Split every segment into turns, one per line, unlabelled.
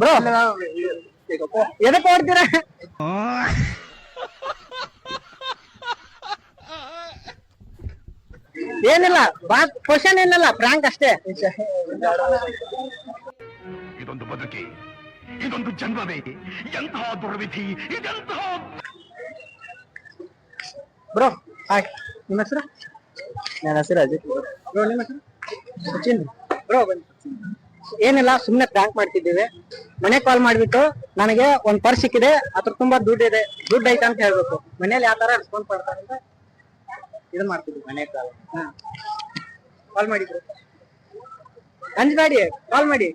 Bro ಎದಕ್ಕೆ ಓಡ್ತೀರಾ? ಏನಿಲ್ಲ ಬಾ ಕ್ವಶನ್ ಏನಿಲ್ಲ ಪ್ರಾಂಕ್ ಅಷ್ಟೇ.
ಇದೊಂದು ಬದುಕಿ ಇದೊಂದು ಜನ್ಮವೇ ಎಂತಹ ದುರ್ವಿಧಿ ಇದೆಂತಹ
ಬ್ರೋ ಹಾಯ್ ನಿಮ್ಮ ಹೆಸರು? ನನ್ನ ಹೆಸರು ಅಜಿತ್. ಬ್ರೋ ನಿಮ್ಮ ಹೆಸರು? ಸಚಿನ್. ಬ್ರೋ ಬನ್ನಿ. ಏನಿಲ್ಲ, ಸುಮ್ನೆ ಪ್ರ್ಯಾಂಕ್ ಮಾಡ್ತಿದ್ದೀವಿ. ಮನೆ ಕಾಲ್ ಮಾಡ್ಬಿಟ್ಟು ನನಗೆ ಒಂದ್ ಪರ್ಸ್ ಸಿಕ್ಕಿದೆ, ಅದ್ರ ತುಂಬಾ ದುಡ್ಡು ಇದೆ, ದುಡ್ಡು ಐತೆ ಅಂತ ಹೇಳ್ಬೇಕು. ಮನೇಲಿ ಯಾವ ತರ ರೆಸ್ಪಾನ್ಸ್ ಮಾಡ್ತಾರೆ ಅಂತ ಇದು ಮಾಡ್ತಿದ್ವಿ ಮನೆ ಕಾಲ್ ಕಾಲ್ ಮಾಡಿದ್ರು ಅಂಜಬೇಡಿ ಕಾಲ್ ಮಾಡಿ.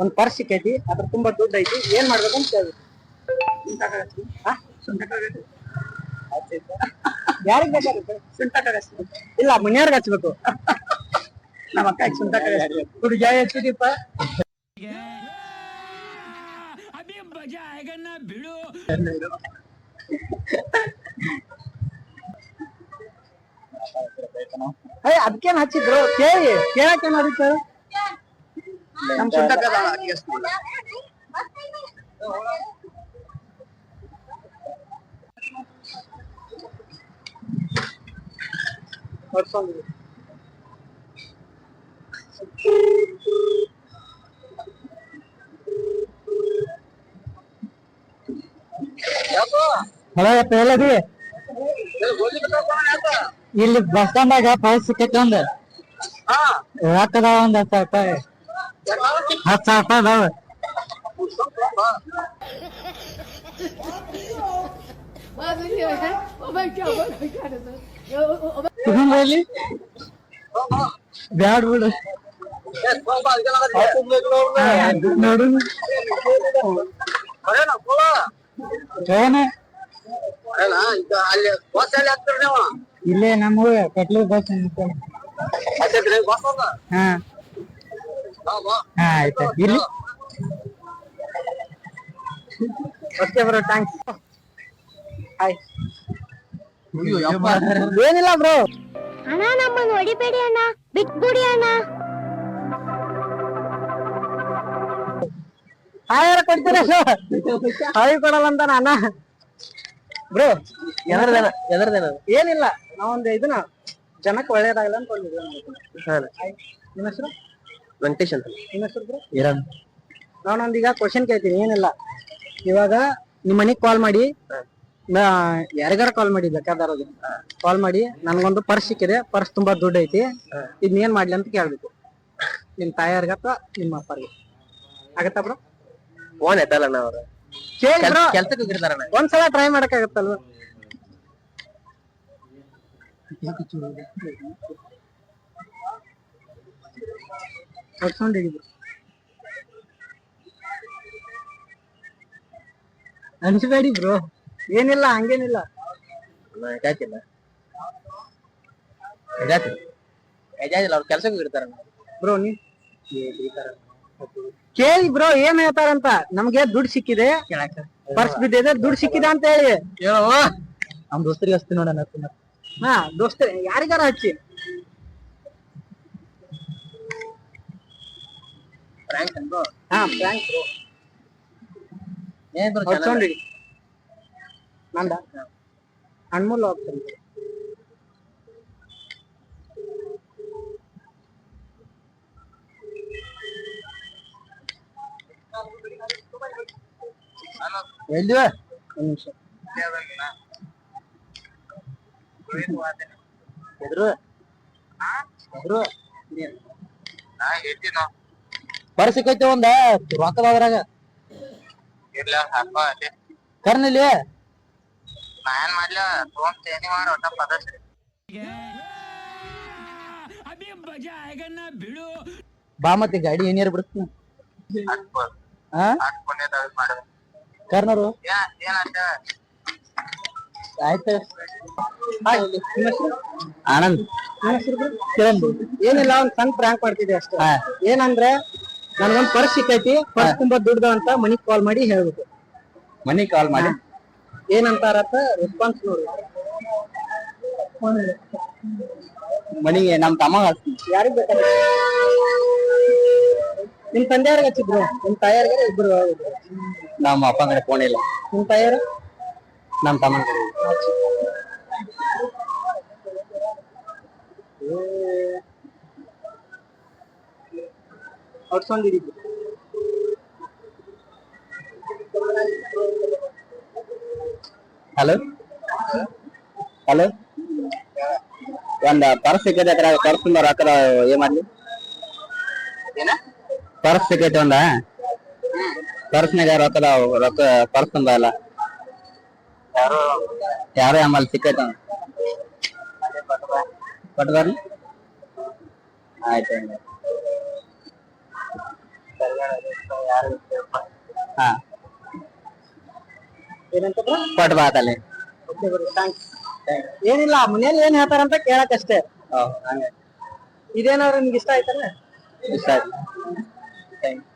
ಒಂದ್ ಪರ್ಸ್ ಸಿಕ್ಕೈತಿ, ಅದ್ರ ತುಂಬಾ ದುಡ್ಡು ಐತಿ, ಏನ್ ಮಾಡ್ಬೇಕು ಅಂತ ಕೇಳ್ಬೇಕು? ಯಾರಿಗ್ ಬೇಕಾಗುತ್ತೆ ಇಲ್ಲ, ಮನೆಯವ್ರಿಗೆ ಹಚ್ಬೇಕು. ನಮ್ಮ ಅಕ್ಕ ಸುಂಟ ಹುಡುಗ ಹಚ್ಚಿದೀಪ ಅಯ್ಯ ಅದಕ್ಕೇನ್ ಹಚ್ಚಿದ್ರು? ಕೇಳಿ, ಕೇಳಕ್ ಏನ್ ಅದಕ್ಕೆ ನಮ್ ಸುಂಟಕ್ಕದ ಹೊಡ್ಸ್ಕೊಂಡಿದ್ರು. ಹಲೋ ಯಪ್ಪ ಎಲ್ಲದಿ ಇಲ್ಲಿ ಬಸ್ ಸ್ಟ್ಯಾಂಡಾಗ ಪೈಸ್ ಸಿಕ್ಕೈತಿ ಒಂದ್ ರೊಕ್ಕದ ಒಂದ್ ಹತ್ತು ಸಾವಿರ ರೂಪಾಯಿ ಹತ್ತು ಸಾವಿರ ರೂಪಾಯಿ ಅದಾವ ತಗೊಂಡ್ಬರ್ಲಿ ಬ್ಯಾಡ ಬಿಡು. ನೋಡು ನೀವು ಇಲ್ಲೇ ನಮ್ಮ ಕಟ್ಲಿ ಬಸ್ ಹಾ. ಹಾ, ಆಯ್ತಾ. ಇಲ್ಲಿ? ಓಕೆ ಬ್ರೋ ಥ್ಯಾಂಕ್ಸ್ ಹಾಯ್ ಏನಿಲ್ಲ ಬ್ರೋ.
ಅಣ್ಣ ನಮ್ಮನ್ನು ಹೊಡಿಬೇಡಿ ಅಣ್ಣ. ಬಿಟ್ಬಿಡಿ ಅಣ್ಣ.
ಹಾಯ್ ಕೊಡ್ತೀರ ಹಾಯ್ ಕೊಡಲ್ಲ ಅಂತ ಅಣ್ಣ. ಬ್ರೋ ಎದರ್ದೇನ ಎದರ್ದೇನ ಏನಿಲ್ಲ. ನಾವೊಂದು ಇದನ್ನ ಜನಕ್ಕೆ ಒಳ್ಳೇದಾಗಲ್ಲ ಅನ್ಕೊಂಡಿದ್ವಿ. ನಿಮ್ಮ ಹೆಸರು?
ವೆಂಕಟೇಶ್ ಅಂತ.
ನಿಮ್ಮ ಹೆಸರು ಬ್ರೋ?
ಇರಾನ್.
ನಾನೊಂದೀಗ ಕ್ವಶನ್ ಕೇಳ್ತೀನಿ. ಏನಿಲ್ಲ. ಇವಾಗ ನಿಮ್ಮ ಮನಿಗ್ ಕಾಲ್ ಮಾಡಿ ನಾ ಯಾರಿಗಾರ ಕಾಲ್ ಮಾಡಿ ಬೇಕಾದಾರ ಕಾಲ್ ಮಾಡಿ. ನನ್ಗೊಂದು ಪರ್ಸ್ ಸಿಕ್ಕಿದೆ. ಪರ್ಸ್ ತುಂಬಾ ದುಡ್ಡು ಐತಿ. ಇದ್ ಏನ್ ಮಾಡ್ಲಿ ಅಂತ ಕೇಳ್ಬೇಕು. ನಿಮ್ ತಾಯಾರ್ಗ ಅಥವಾ ನಿಮ್ಮ ಅಪ್ಪರ್ಗೆ. ಆಗತ್ತಾ ಬ್ರೋ
ಫೋನ್ ಎತ್ತಲ್ಲ ಅವ್ರು.
ಕೇಳಿ
ಕೆಲ್ಸಕ್ಕೆ
ಒಂದ್ಸಲ ಟ್ರೈ ಮಾಡಕ್ಕಾಗತ್ತಲ್ವ? ಹೊಡ್ಸ್ಕೊಂಡಿದ್ರು ಅನ್ಸ್ಬೇಡಿ ಬ್ರೋ ಏನಿಲ್ಲ ಹಂಗೇನಿಲ್ಲ.
ಅವ್ರು ಕೆಲ್ಸಕ್ಕೆ
ಬ್ರೋ ನೀ ಕೇಳಿ ಬ್ರೋ ಏನ್ ಹೇಳ್ತಾರಂತ? ನಮ್ಗೆ ದುಡ್ಡು ಸಿಕ್ಕಿದೆ. ಪರ್ಸ್ ಬಿದ್ದಿದೆ ದುಡ್ಡು ಸಿಕ್ಕಿದೆ ಅಂತ ಹೇಳಿ.
ನಮ್ ದೋಸ್ತರಿಗೆ ಹಚ್ತೀನಿ ನೋಡೋಣ
ಹಾ ದೋಸ್ತ ಯಾರಿಗಾರ ಹಚ್ಚಿ. ಹಾ ಬ್ರೋ.
ಏನ್ ಬ್ರೋ
ನಂದ ಅನ್ಮೂಲ್ ಹೋಗ್ತಾನೆ
ಎಲ್ಲಿವ
ಒಂದ್ ನಿಮಿಷ.
ಎದ್ರು? ಎದ್ರು? ಒಂದ? ರೊಕ್ಕದ ಅದ್ರಾಗ.
ಇಲ್ಲ ಹಾಕೋ ಅದೇ
ಕರ್ನಲ್ಲಿ
ನಾ ಏನ್ ಮಾಡ್ಲ ತೇನಿ ಮಾಡ ಒಟ್ಟ ಬಿಡು
ಬಾ ಮತ್ತೆ ಗಾಡಿ ಏನಿಯರ್ ಬಿಡ್ತೀನಿ ಹಾ ಕರ್ನರು? ಆಯ್ತು? ಆನಂದ್?
ಕಿರಣ್. ಏನಿಲ್ಲ ಒಂದ್ ಸಣ್ಣ ಪ್ರ್ಯಾಂಕ್ ಮಾಡ್ತಿದ್ದೆ ಅಷ್ಟೇ. ಏನಂದ್ರೆ ನನ್ಗೊಂದ್ ಪರ್ಸ್ ಸಿಕ್ಕೈತಿ ಪರ್ಸ್ ತುಂಬಾ ದುಡ್ಡು ಅಂತ ಮನಿಗ್ ಕಾಲ್ ಮಾಡಿ ಹೇಳ್ಬೇಕು.
ಮನಿಗ್ ಕಾಲ್ ಮಾಡಿ?
ಏನಂತಾರತ್ತ ರೆಸ್ಪಾನ್ಸ್ ನೋಡಿ
ಮನಿಗೆ ನಮ್ ತಮ್ಮ
ಯಾರಿಗ್ ಬೇಕಾದ್ರೆ ನಿಮ್ ತಂದೆಯವ್ರಿಗೆ ಹಚ್ಚಿದ್ರು ನಿಮ್ ತಾಯಿಯವ್ರಿಗೆ ಇಬ್ರು
ನಮ್ಮ ಅಪ್ಪ ಕಡೆ ಫೋನ್ ಇಲ್ಲ
ನಿಮ್ ತಾಯಿಯವರು
ನಮ್ ತಮ್ಮ ಕಡೆ
ಹೊಡ್ಸ್ಕೊಂಡಿದ್ದು
ಹಲೋ ಹಲೋ ಒಂದ್ ಪರ್ಸ್ ಸಿಕ್ಕೈತೆ ಅದ್ರ ಪರ್ಸ್ ತುಂಬ ರೊಕ್ಕದ ಏನ್ ಮಾಡ್ಲಿ
ಏನ
ಪರ್ಸ್ ಸಿಕ್ಕೈತೆ ಒಂದ ಪರ್ಸ್ನಾಗ ರೊಕ್ಕದ ರೊಕ್ಕ ಪರ್ಸ್ ತುಂಬ ಅಲ್ಲ
ಯಾರು
ಯಾರೋ ಆಮೇಲೆ ಸಿಕ್ಕೈತೆ ಅವ್ನು. ಕೊಟ್ಟು ಬರ್ಲಿ ಆಯ್ತು ಹಂಗಾರೆ.
ಯಾರು
ಹಾ
ಏನಂತ ಬ್ರೋ
ಕೊಟ್ಟು ಬಾತಲ್ಲಿ
ಓಕೆ ಥ್ಯಾಂಕ್ಸ್ ಏನಿಲ್ಲ ಮನೇಲಿ ಏನ್ ಹೇಳ್ತಾರಂತ ಕೇಳಕ್ಕಷ್ಟೇ ಇದೇನಾದ್ರು ನಿಮ್ಗೆ ಇಷ್ಟ ಆಯ್ತಲ್ಲ?
ಇಷ್ಟ ಆಯ್ತು. Thank you.